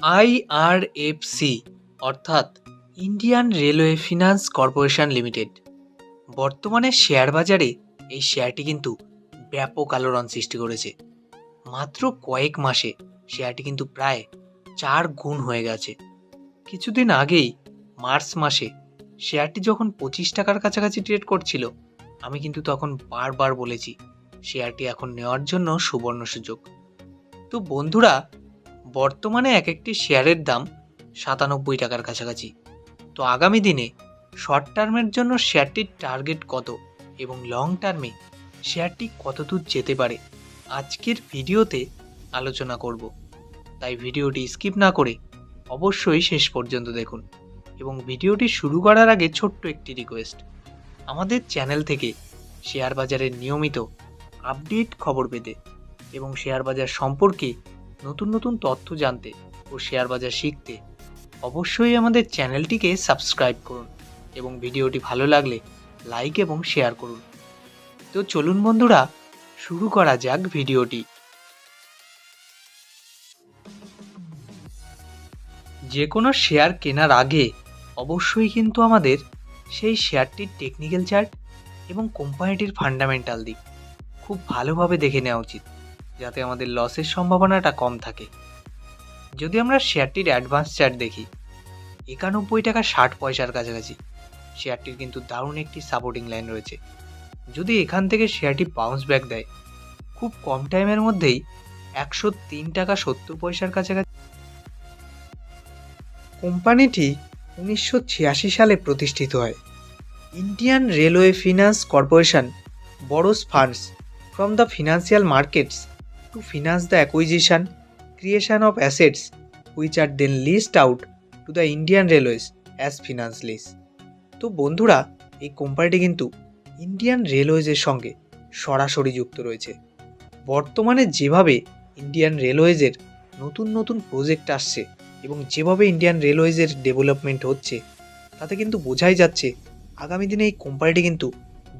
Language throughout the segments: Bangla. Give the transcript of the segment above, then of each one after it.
আইআরএফসি, অর্থাৎ Indian railway finance corporation limited. বর্তমানে শেয়ার বাজারে এই শেয়ারটি কিন্তু ব্যাপক আলোড়ন সৃষ্টি করেছে। মাত্র কয়েক মাসে শেয়ারটি কিন্তু প্রায় চার গুণ হয়ে গেছে। কিছুদিন আগেই মার্চ মাসে শেয়ারটি যখন পঁচিশ টাকার কাছাকাছি ট্রেড করছিল, আমি কিন্তু তখন বারবার বলেছি, শেয়ারটি এখন নেওয়ার জন্য সুবর্ণ সুযোগ। তো বন্ধুরা বর্তমানে এক একটি শেয়ারের দাম সাতানব্বই টাকার কাছাকাছি। তো আগামী দিনে শর্ট টার্মের জন্য শেয়ারটির টার্গেট কত এবং লং টার্মে শেয়ারটি কতদূর যেতে পারে আজকের ভিডিওতে আলোচনা করব। তাই ভিডিওটি স্কিপ না করে অবশ্যই শেষ পর্যন্ত দেখুন এবং ভিডিওটি শুরু করার আগে ছোট্ট একটি রিকোয়েস্ট আমাদের চ্যানেল থেকে শেয়ার বাজারের নিয়মিত আপডেট খবর পেতে এবং শেয়ার বাজার সম্পর্কে নতুন নতুন তথ্য জানতে ও শেয়ার বাজার শিখতে অবশ্যই আমাদের চ্যানেলটিকে সাবস্ক্রাইব করুন এবং ভিডিওটি ভালো লাগলে লাইক এবং শেয়ার করুন। তো চলুন বন্ধুরা, শুরু করা যাক ভিডিওটি। যে কোনো শেয়ার কেনার আগে অবশ্যই কিন্তু আমাদের সেই শেয়ারটির টেকনিক্যাল চার্ট এবং কোম্পানিটির ফান্ডামেন্টাল দিক খুব ভালোভাবে দেখে নেওয়া উচিত। যাতে আমাদের লসের সম্ভাবনাটা কম থাকে। যদি আমরা শেয়ারটির অ্যাডভান্স চার্ট দেখি, একানব্বই টাকা ষাট পয়সার কাছাকাছি। শেয়ারটির কিন্তু দারুণ একটি সাপোর্টিং লাইন রয়েছে। যদি এখান থেকে শেয়ারটি বাউন্স ব্যাক দেয়, খুব কম টাইমের মধ্যেই একশো তিন টাকা সত্তর পয়সার কাছাকাছি। কোম্পানিটি উনিশশো ছিয়াশি সালে প্রতিষ্ঠিত হয়। Indian railway finance corporation borrows funds from the financial markets to finance the acquisition creation of assets which are then leased out to the Indian railways as finance lease তো বন্ধুরা, এই কোম্পানিটি কিন্তু ইন্ডিয়ান রেলওয়েজের সঙ্গে সরাসরি যুক্ত রয়েছে। বর্তমানে যেভাবে ইন্ডিয়ান রেলওয়েজের নতুন নতুন প্রজেক্ট আসছে এবং যেভাবে ইন্ডিয়ান রেলওয়েজের ডেভেলপমেন্ট হচ্ছে, তাতে কিন্তু বোঝাই যাচ্ছে আগামী দিনে এই কোম্পানিটি কিন্তু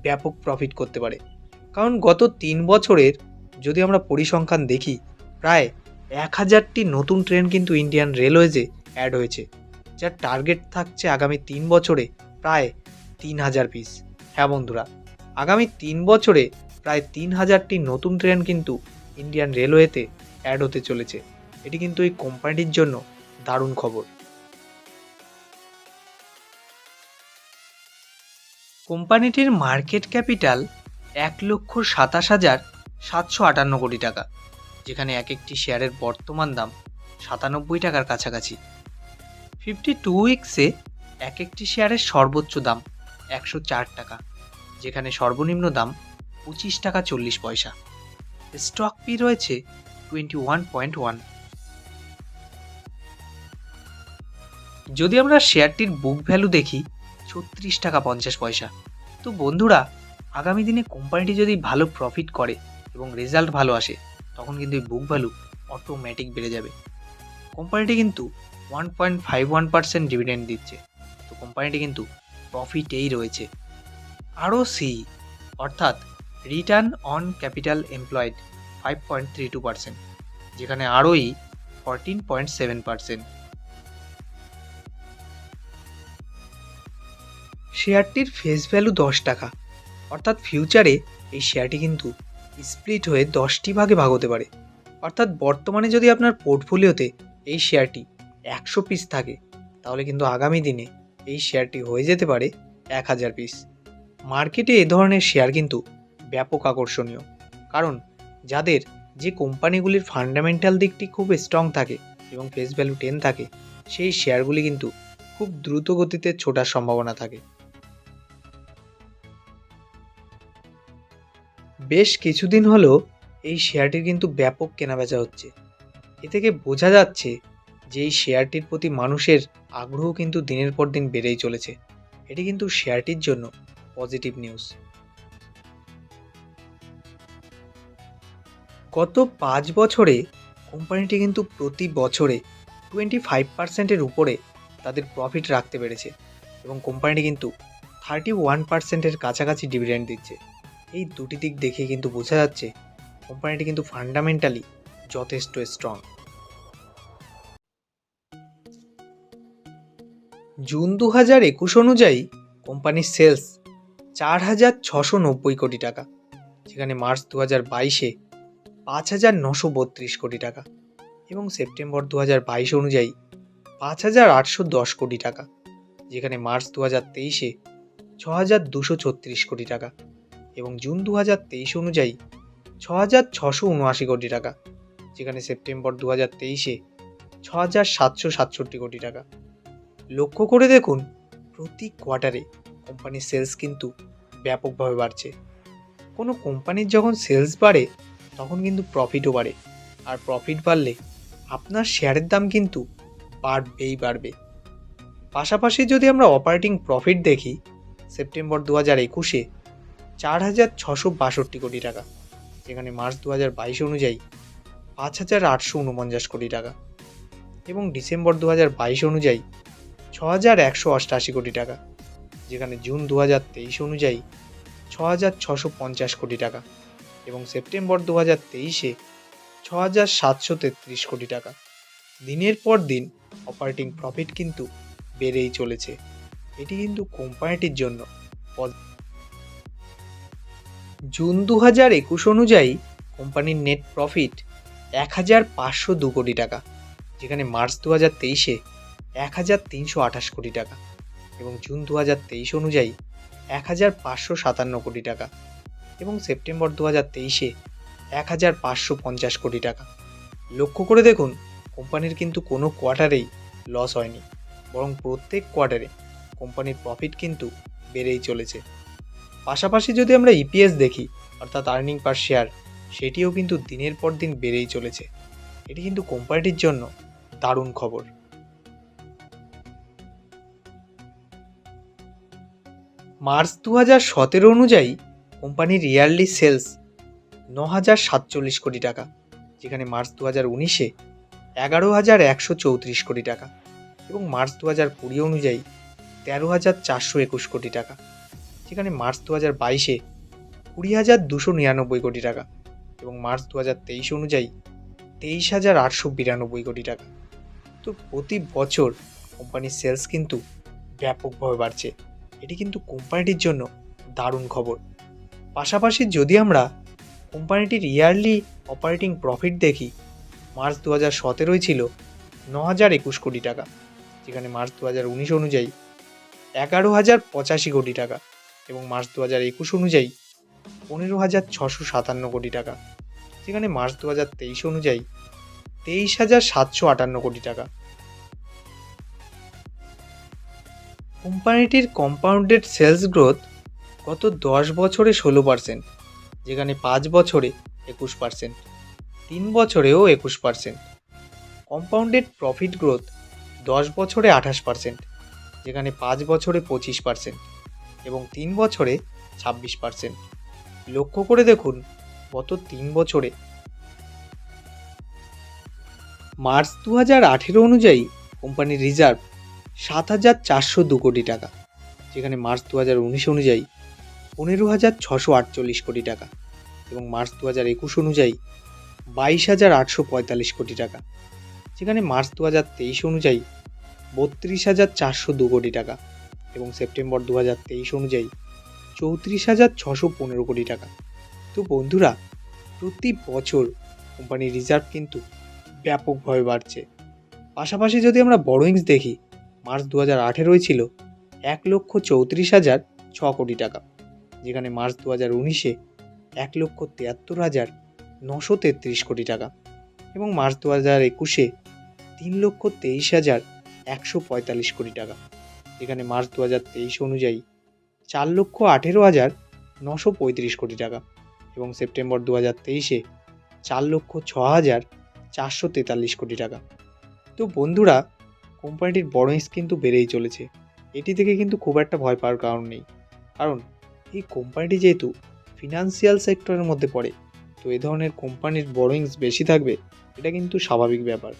ব্যাপক প্রফিট করতে পারে। কারণ গত তিন বছরের যদি আমরা পরিসংখ্যান দেখি, প্রায় এক হাজারটি নতুন ট্রেন কিন্তু ইন্ডিয়ান রেলওয়েজে অ্যাড হয়েছে, যার টার্গেট থাকছে আগামী তিন বছরে প্রায় তিন হাজার পিস। হ্যাঁ বন্ধুরা, আগামী তিন বছরে প্রায় তিন হাজারটি নতুন ট্রেন কিন্তু ইন্ডিয়ান রেলওয়েতে অ্যাড হতে চলেছে। এটি কিন্তু এই কোম্পানিটির জন্য দারুণ খবর। কোম্পানিটির মার্কেট ক্যাপিটাল এক লক্ষ সাতাশ হাজার সাতশো আটান্ন কোটি টাকা, যেখানে এক একটি শেয়ারের বর্তমান দাম সাতানব্বই টাকার কাছাকাছি। ফিফটি টু উইক্সে এক একটি শেয়ারের সর্বোচ্চ দাম একশো চার টাকা, যেখানে সর্বনিম্ন দাম পঁচিশ টাকা চল্লিশ পয়সা। স্টক পি রয়েছে টোয়েন্টি ওয়ান পয়েন্ট ওয়ান যদি আমরা শেয়ারটির বুক ভ্যালু দেখি, ছত্রিশ টাকা পঞ্চাশ পয়সা। তো বন্ধুরা, আগামী দিনে কোম্পানিটি যদি ভালো প্রফিট করে এবং রেজাল্ট ভালো আসে, তখন কিন্তু এই বুক ভ্যালু অটোমেটিক বেড়ে যাবে। কোম্পানিটি কিন্তু one point five one percent dividend দিচ্ছে। তো কোম্পানিটি কিন্তু প্রফিটেই রয়েছে। আরও সি অর্থাৎ return on capital employed five point three two percent যেখানে ROE fourteen point seven percent শেয়ারটির face value দশ টাকা, অর্থাৎ ফিউচারে এই শেয়ারটি কিন্তু স্প্লিট হয়ে দশটি ভাগে ভাগ হতে পারে। অর্থাৎ বর্তমানে যদি আপনার পোর্টফোলিওতে এই শেয়ারটি একশো পিস থাকে, তাহলে কিন্তু আগামী দিনে এই শেয়ারটি হয়ে যেতে পারে এক হাজার পিস মার্কেটে এ ধরনের শেয়ার কিন্তু ব্যাপক আকর্ষণীয়। কারণ যাদের যে কোম্পানিগুলির ফান্ডামেন্টাল দিকটি খুব স্ট্রং থাকে এবং ফেস ভ্যালু টেন থাকে, সেই শেয়ারগুলি কিন্তু খুব দ্রুত গতিতে ছোটার সম্ভাবনা থাকে। বেশ কিছুদিন হলো এই শেয়ারটির কিন্তু ব্যাপক কেনাবেচা হচ্ছে। এ থেকে বোঝা যাচ্ছে যে এই শেয়ারটির প্রতি মানুষের আগ্রহ কিন্তু দিনের পর দিন বেড়েই চলেছে। এটি কিন্তু শেয়ারটির জন্য পজিটিভ নিউজ। গত পাঁচ বছরে কোম্পানিটি কিন্তু প্রতি বছরে টোয়েন্টি ফাইভ পার্সেন্টের উপরে তাদের প্রফিট রাখতে পেরেছে এবং কোম্পানিটি কিন্তু থার্টি ওয়ান পার্সেন্টের কাছাকাছি ডিভিডেন্ড দিচ্ছে। এই দুটি দিক দেখে কিন্তু বোঝা যাচ্ছে কোম্পানিটি কিন্তু ফান্ডামেন্টালি যথেষ্ট স্ট্রং জুন দু হাজার একুশ অনুযায়ী কোম্পানির সেলস চার হাজার ছশো নব্বই কোটি টাকা, যেখানে মার্চ দু হাজার বাইশে পাঁচ হাজার নশো বত্রিশ কোটি টাকা এবং সেপ্টেম্বর দু হাজার বাইশ অনুযায়ী পাঁচ হাজার আটশো দশ কোটি টাকা, যেখানে মার্চ দু হাজার তেইশে ছ হাজার দুশো ছত্রিশ কোটি টাকা। এবং জুন দু হাজার তেইশ অনুযায়ী ছ হাজার ছশো উনআশি কোটি টাকা, যেখানে সেপ্টেম্বর দু হাজার তেইশে ছ হাজার সাতশো সাতষট্টি কোটি টাকা। লক্ষ্য করে দেখুন, প্রতি কোয়ার্টারে কোম্পানির সেলস কিন্তু ব্যাপকভাবে বাড়ছে। কোনো কোম্পানির যখন সেলস বাড়ে, তখন কিন্তু প্রফিটও বাড়ে। আর প্রফিট বাড়লে আপনার শেয়ারের দাম কিন্তু বাড়বেই বাড়বে। পাশাপাশি যদি আমরা অপারেটিং প্রফিট দেখি, সেপ্টেম্বর দু হাজার একুশে চার হাজার ছশো বাষট্টি কোটি টাকা, যেখানে মার্চ দু হাজার বাইশ অনুযায়ী পাঁচ হাজার আটশো উনপঞ্চাশ কোটি টাকা এবং ডিসেম্বর দু হাজার বাইশ অনুযায়ী ছ হাজার একশো অষ্টাশি কোটি টাকা, যেখানে জুন দু হাজার তেইশ অনুযায়ী ছ হাজার ছশো পঞ্চাশ কোটি টাকা এবং সেপ্টেম্বর দু হাজার তেইশে ছ হাজার সাতশো তেত্রিশ কোটি টাকা। দিনের পর দিন অপারেটিং প্রফিট কিন্তু বেড়েই চলেছে। এটি কিন্তু কোম্পানিটির জন্য জুন দু হাজার একুশ অনুযায়ী কোম্পানির নেট প্রফিট এক হাজার পাঁচশো দু কোটি টাকা, যেখানে মার্চ দু হাজার তেইশে এক হাজার তিনশো আঠাশ কোটি টাকা এবং জুন দু হাজার তেইশ অনুযায়ী এক হাজার পাঁচশো সাতান্ন কোটি টাকা এবং সেপ্টেম্বর দু হাজার তেইশে এক হাজার পাঁচশো পঞ্চাশ কোটি টাকা। লক্ষ্য করে দেখুন, কোম্পানির কিন্তু কোনো কোয়ার্টারেই লস হয়নি, বরং প্রত্যেক কোয়ার্টারে কোম্পানির প্রফিট কিন্তু বেড়েই চলেছে। পাশাপাশি যদি আমরা ইপিএস দেখি, অর্থাৎ আর্নিং পার শেয়ার সেটিও কিন্তু দিনের পর দিন বেড়েই চলেছে। এটি কিন্তু কোম্পানিটির জন্য দারুণ খবর। মার্চ দু হাজার সতেরো অনুযায়ী কোম্পানির ইয়ারলি সেলস ন হাজার সাতচল্লিশ কোটি টাকা, যেখানে মার্চ দু হাজার উনিশে এগারো হাজার একশো চৌত্রিশ কোটি টাকা এবং মার্চ দু হাজার কুড়ি অনুযায়ী তেরো হাজার চারশো একুশ কোটি টাকা। যেখানে মার্চ দু হাজার বাইশে কুড়ি হাজার দুশো নিরানব্বই কোটি টাকা এবং মার্চ দু হাজার তেইশ অনুযায়ী তেইশ হাজার আটশো বিরানব্বই কোটি টাকা। তো প্রতি বছর কোম্পানির সেলস কিন্তু ব্যাপকভাবে বাড়ছে। এটি কিন্তু কোম্পানিটির জন্য দারুণ খবর। পাশাপাশি যদি আমরা কোম্পানিটির ইয়ারলি অপারেটিং প্রফিট দেখি, মার্চ দু হাজার সতেরোই ছিল ন হাজার একুশ কোটি টাকা, যেখানে মার্চ দু হাজার উনিশ অনুযায়ী এগারো হাজার পঁচাশি কোটি টাকা। এবং মার্চ দু হাজার একুশ অনুযায়ী পনেরো হাজার ছশো সাতান্ন কোটি টাকা। যেখানে মার্চ দু হাজার তেইশ অনুযায়ী তেইশ হাজার সাতশো আটান্ন কোটি টাকা। কোম্পানিটির কম্পাউন্ডেড সেলস গ্রোথ গত দশ বছরে ষোলো পার্সেন্ট যেখানে পাঁচ বছরে একুশ পার্সেন্ট তিন বছরেও একুশ পার্সেন্ট কম্পাউন্ডেড প্রফিট গ্রোথ দশ বছরে আঠাশ পার্সেন্ট যেখানে পাঁচ বছরে পঁচিশ পার্সেন্ট এবং তিন বছরে ছাব্বিশ পার্সেন্ট। লক্ষ্য করে দেখুন, গত তিন বছরে মার্চ দু হাজার আঠেরো অনুযায়ী কোম্পানির রিজার্ভ সাত হাজার চারশো দু কোটি টাকা, যেখানে মার্চ দু হাজার উনিশ অনুযায়ী পনেরো হাজার ছশো আটচল্লিশ কোটি টাকা এবং মার্চ দু হাজার একুশ অনুযায়ী বাইশ হাজার আটশো পঁয়তাল্লিশ কোটি টাকা, যেখানে মার্চ দু হাজার তেইশ অনুযায়ী বত্রিশ হাজার চারশো দু কোটি টাকা। এবং সেপ্টেম্বর দু হাজার তেইশ অনুযায়ী চৌত্রিশ হাজার ছশো পনেরো কোটি টাকা। তো বন্ধুরা, প্রতি বছর কোম্পানির রিজার্ভ কিন্তু ব্যাপকভাবে বাড়ছে। পাশাপাশি যদি আমরা বড়োইংস দেখি, মার্চ দু হাজার আঠেরোই ছিল এক লক্ষ চৌত্রিশ হাজার ছ কোটি টাকা, যেখানে মার্চ দু হাজার উনিশে এক লক্ষ তিয়াত্তর হাজার নশো তেত্রিশ কোটি টাকা এবং মার্চ দু হাজার একুশে তিন লক্ষ তেইশ হাজার একশো পঁয়তাল্লিশ কোটি টাকা। যেখানে মার্চ দু হাজার তেইশ অনুযায়ী চার লক্ষ আঠেরো হাজার নশো পঁয়ত্রিশ কোটি টাকা এবং সেপ্টেম্বর দু হাজার তেইশে চার লক্ষ ছ হাজার চারশো তেতাল্লিশ কোটি টাকা। তো বন্ধুরা, কোম্পানিটির বড়োইংস কিন্তু বেড়েই চলেছে। এটি থেকে কিন্তু খুব একটা ভয় পাওয়ার কারণ নেই। কারণ এই কোম্পানিটি যেহেতু ফিনান্সিয়াল সেক্টরের মধ্যে পড়ে, তো এ ধরনের কোম্পানির বড়োইংস বেশি থাকবে, এটা কিন্তু স্বাভাবিক ব্যাপার।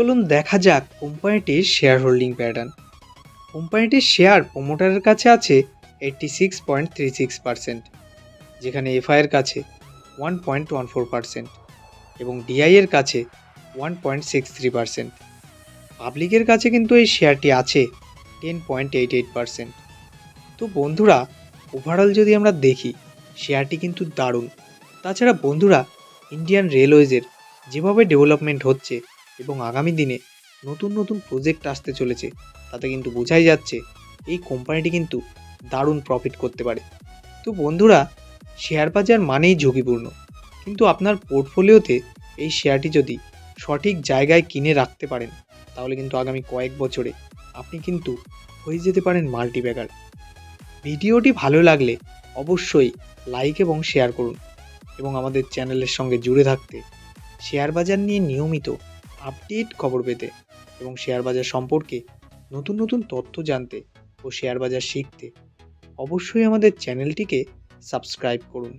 চলুন দেখা যাক কোম্পানিটির শেয়ার হোল্ডিং প্যাটার্ন কোম্পানিটির শেয়ার প্রোমোটারের কাছে আছে eighty six point three six percent যেখানে এফআইয়ের কাছে one point one four percent এবং ডিআইয়ের কাছে one point six three percent পাবলিকের কাছে কিন্তু এই শেয়ারটি আছে ten point eight eight percent তো বন্ধুরা ওভারঅল যদি আমরা দেখি শেয়ারটি কিন্তু দারুণ। তাছাড়া বন্ধুরা ইন্ডিয়ান রেলওয়েজের যেভাবে ডেভেলপমেন্ট হচ্ছে এবং আগামী দিনে নতুন নতুন প্রজেক্ট আসতে চলেছে, তাতে কিন্তু বোঝাই যাচ্ছে এই কোম্পানিটি কিন্তু দারুণ প্রফিট করতে পারে। তো বন্ধুরা শেয়ার বাজার মানেই ঝুঁকিপূর্ণ। কিন্তু আপনার পোর্টফোলিওতে এই শেয়ারটি যদি সঠিক জায়গায় কিনে রাখতে পারেন, তাহলে কিন্তু আগামী কয়েক বছরে আপনি কিন্তু হয়ে যেতে পারেন মাল্টিব্যাগার ভিডিওটি ভালো লাগলে অবশ্যই লাইক এবং শেয়ার করুন এবং আমাদের চ্যানেলের সঙ্গে জুড়ে থাকতে শেয়ার বাজার নিয়ে নিয়মিত আপডেট খবর পেতে এবং শেয়ার বাজার সম্পর্কে নতুন নতুন তথ্য জানতে ও শেয়ার বাজার শিখতে অবশ্যই আমাদের চ্যানেলটিকে সাবস্ক্রাইব করুন।